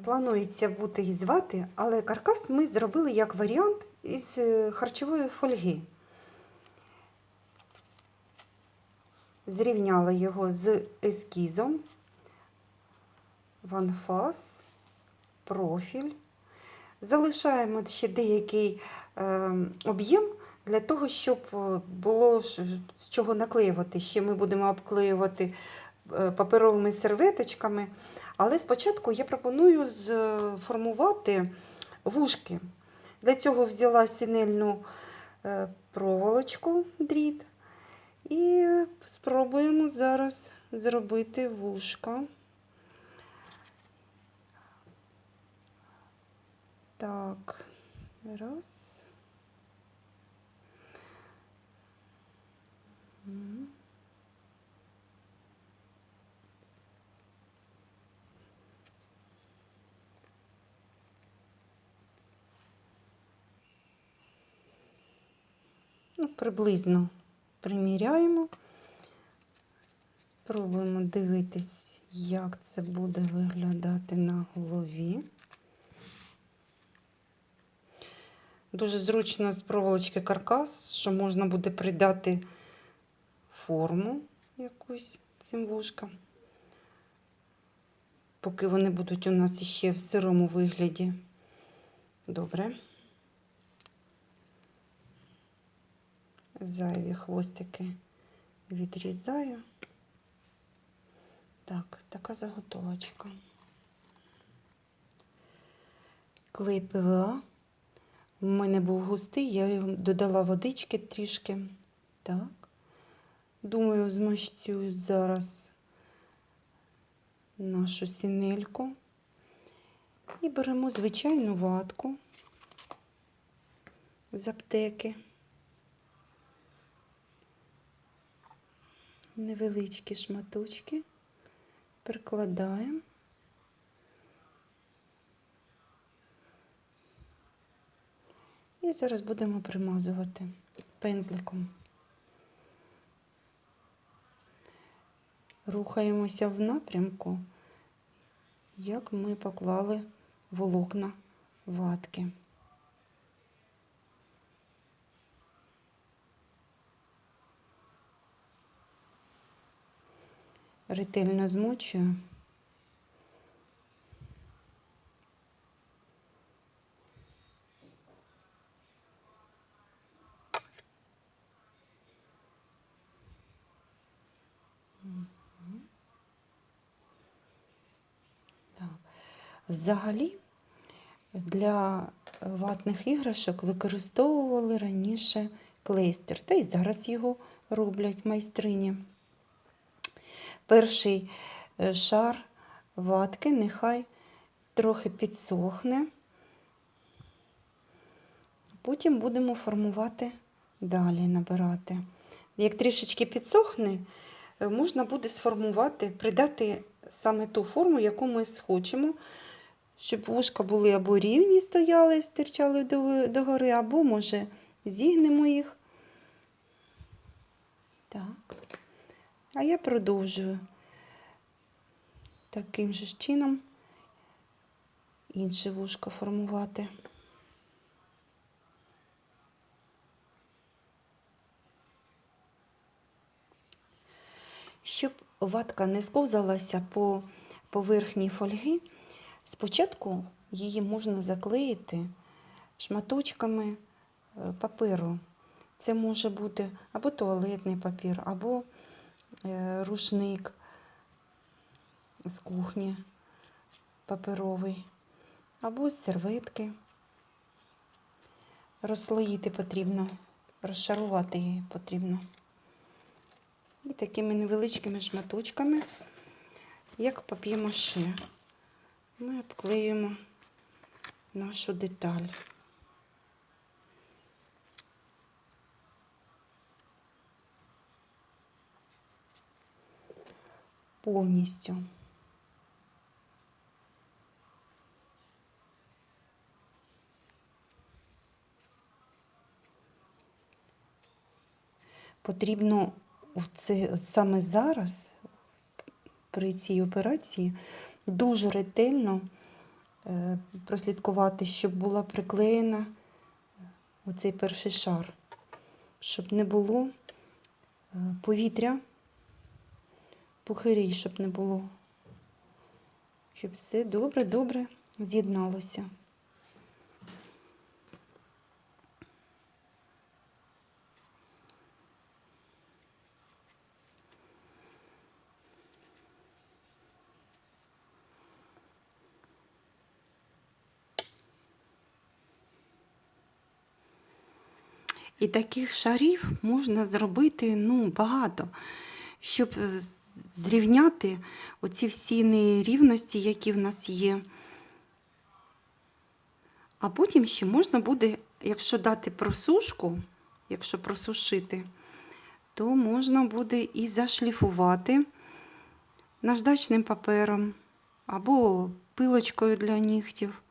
Планується бути і звати, але каркас ми зробили як варіант із е, харчової фольги. Зрівняли його з ескізом, ванфас, профіль. Залишаємо ще деякий е, об'єм для того, щоб е, було з чого наклеювати. Ще ми будемо обклеювати е, паперовими серветочками. Але спочатку я пропоную сформувати вушки. Для цього взяла сінельну е, проволочку, дріт, і спробуємо зараз зробити вушка. Так, раз. Ну, приблизно приміряємо. Спробуємо дивитись, як це буде виглядати на голові. Дуже зручно з проволочки каркас, що можна буде придати форму якусь цим вушкам, поки вони будуть у нас іще в сирому вигляді. Добре. Зайві хвостики відрізаю. Так, така заготовочка. Клей ПВА. У мене був густий, я його додала водички трішки. Так. Думаю, змащую зараз нашу сінельку. І беремо звичайну ватку з аптеки. Невеличкі шматочки прикладаємо. І зараз будемо примазувати пензликом. Рухаємося в напрямку, як ми поклали волокна ватки. Ретельно змочую. Так. Взагалі для ватних іграшок використовували раніше клейстер, та й зараз його роблять майстрині. Перший е, шар ватки нехай трохи підсохне. Потім будемо формувати далі, набирати. Як трішечки підсохне, е, можна буде сформувати, придати саме ту форму, яку ми схочемо, щоб вушка були або рівні стояли, стирчали догори, або, може, зігнемо їх. Так. А я продовжую таким же чином інше вушко формувати. Щоб ватка не сковзалася по поверхні фольги, спочатку її можна заклеїти шматочками е, паперу. Це може бути або туалетний папір, або рушник з кухні паперовий, або з серветки. Розслоїти потрібно, розшарувати її потрібно. І такими невеличкими шматочками, як пап'є-маше, ми обклеюємо нашу деталь. Повністю. Потрібно це саме зараз при цій операції дуже ретельно е, прослідкувати, щоб була приклеєна оцей перший шар, щоб не було е, повітря, пухирій, щоб не було, щоб все добре-добре з'єдналося. І таких шарів можна зробити ну, багато, щоб зрівняти оці всі нерівності, які в нас є. А потім ще можна буде, якщо дати просушку, якщо просушити, то можна буде і зашліфувати наждачним папером або пилочкою для нігтів.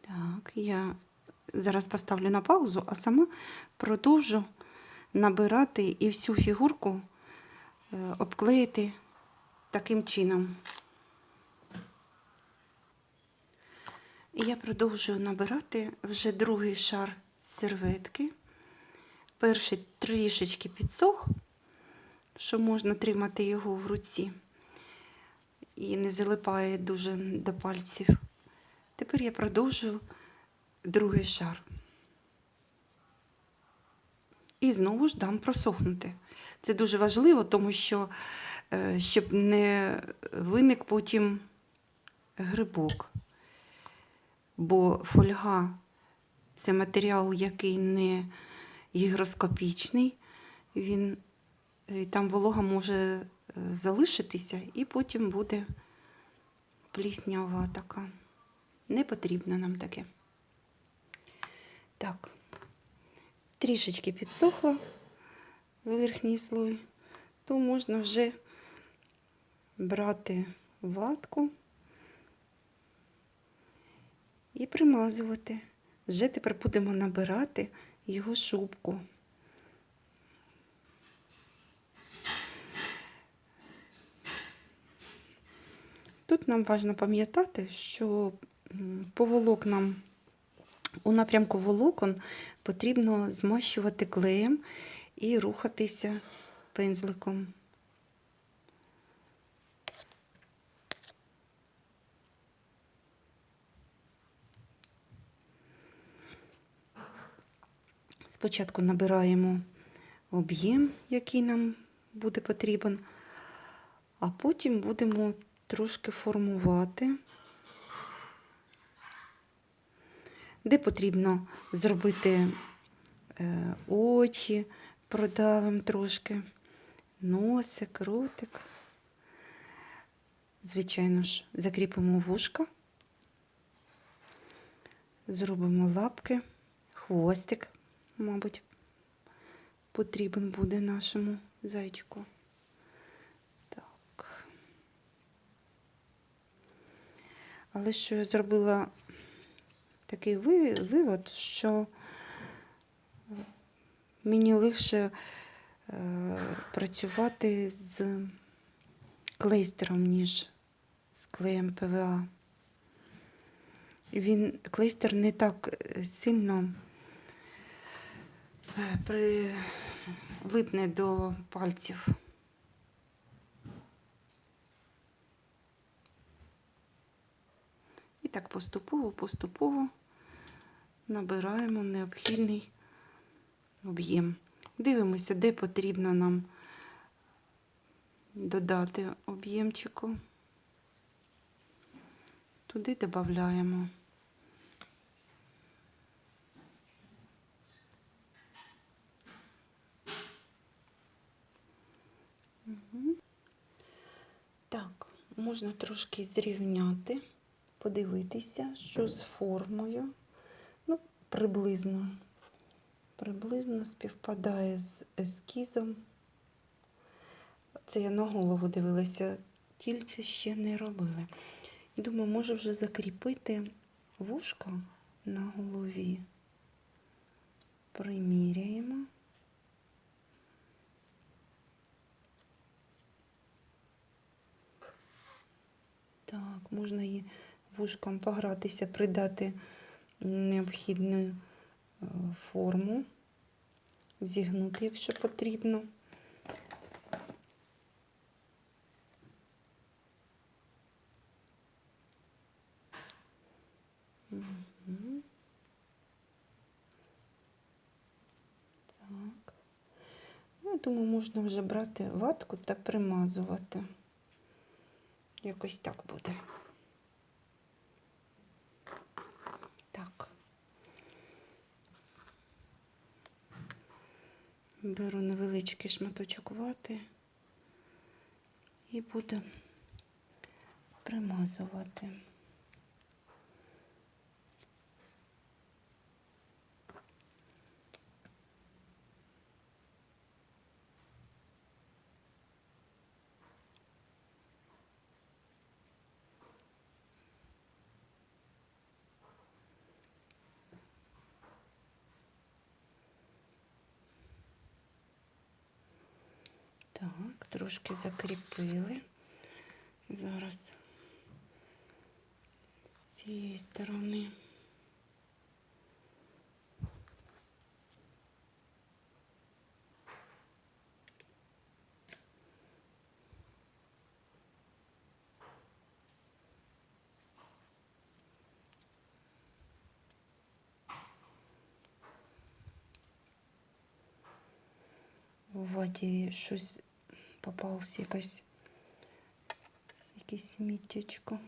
Так, я зараз поставлю на паузу, а сама продовжу набирати і всю фігурку е, обклеїти таким чином. Я продовжую набирати вже другий шар серветки. Перший трішечки підсох, що можна тримати його в руці і не залипає дуже до пальців. Тепер я продовжую другий шар. І знову ж дам просохнути. Це дуже важливо, тому що е, щоб не виник потім грибок. Бо фольга це матеріал, який не гігроскопічний, він, е, там волога може е, залишитися і потім буде пліснява така. Не потрібно нам таке. Так, трішечки підсохла верхній слой, то можна вже брати ватку і примазувати. Вже тепер будемо набирати його шубку. Тут нам важливо пам'ятати, що м, по волокнам, у напрямку волокон потрібно змащувати клеєм і рухатися пензликом. Спочатку набираємо об'єм, який нам буде потрібен, а потім будемо трошки формувати. Де потрібно зробити е, очі, продавимо трошки, носик, ротик. Звичайно ж, закріпимо вушка, зробимо лапки, хвостик, мабуть, потрібен буде нашому зайчику. Але що я зробила такий ви- вивод, що мені легше е, працювати з клейстером, ніж з клеєм ПВА. Він клейстер не так е, сильно е, прилипне до пальців. І так поступово, поступово набираємо необхідний об'єм. Дивимося, де потрібно нам додати об'ємчику. Туди додаємо. Так, можна трошки зрівняти, подивитися, що з формою. Приблизно. Приблизно співпадає з ескізом. Це я на голову дивилася, тільце ще не робили. Думаю, можу вже закріпити вушка на голові. Приміряємо. Так, можна і вушкам погратися, придати необхідну е, форму, зігнути, якщо потрібно. Так. Ну, я думаю, можна вже брати ватку та примазувати. Якось так буде. Так. Беру невеличкий шматочок вати і буду примазувати. Так, трошки закріпили. Зараз з цієї сторони. У воді щось попалось якась якесь сміттячко.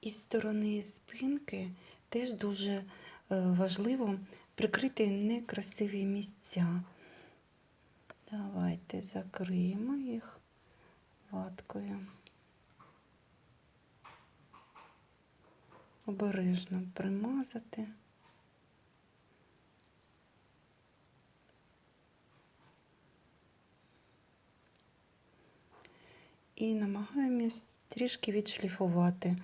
Із сторони спинки теж дуже е, важливо прикрити некрасиві місця. Давайте закриємо їх ваткою. Обережно примазати. І намагаємось трішки відшліфувати.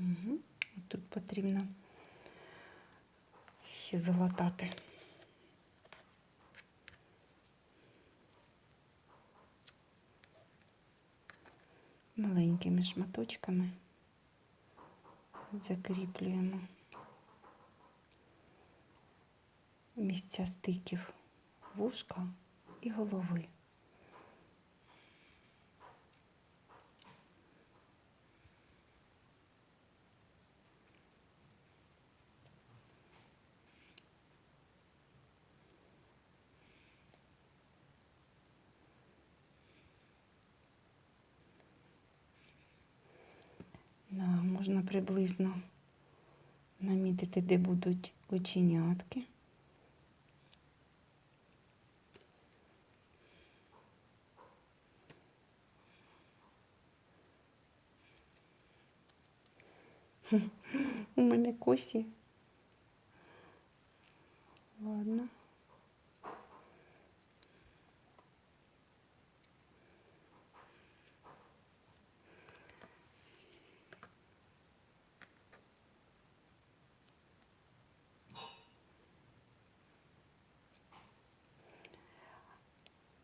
Угу. Тут потрібно ще залатати. Маленькими шматочками закріплюємо місця стиків вушка і голови. Да, можна приблизно намітити, де будуть оченятки. У мене косі.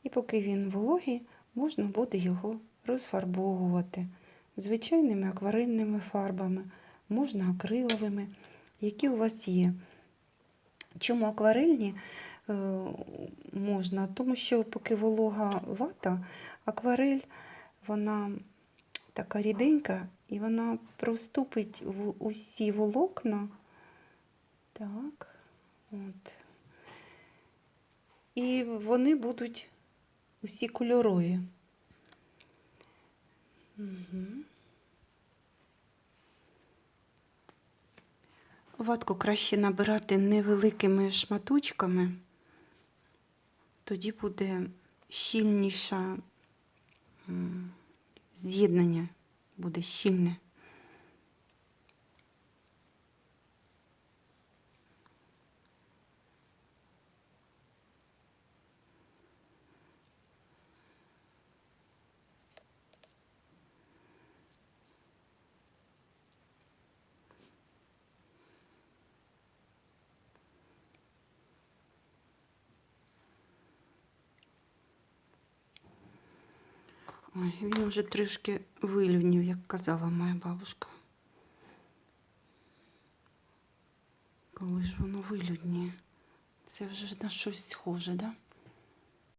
І поки він вологий, можна буде його розфарбовувати звичайними акварельними фарбами, можна акриловими, які у вас є. Чому акварельні е, можна? Тому що поки волога вата, акварель вона така ріденька і вона проступить в усі волокна. Так, от. і вони будуть усі кольорові. Угу. Ватку краще набирати невеликими шматочками, тоді буде щільніше з'єднання, буде щільне. Ой, він вже трішки вилюнів, як казала моя бабушка. Коли ж воно вилюдніє? Це вже на щось схоже, да?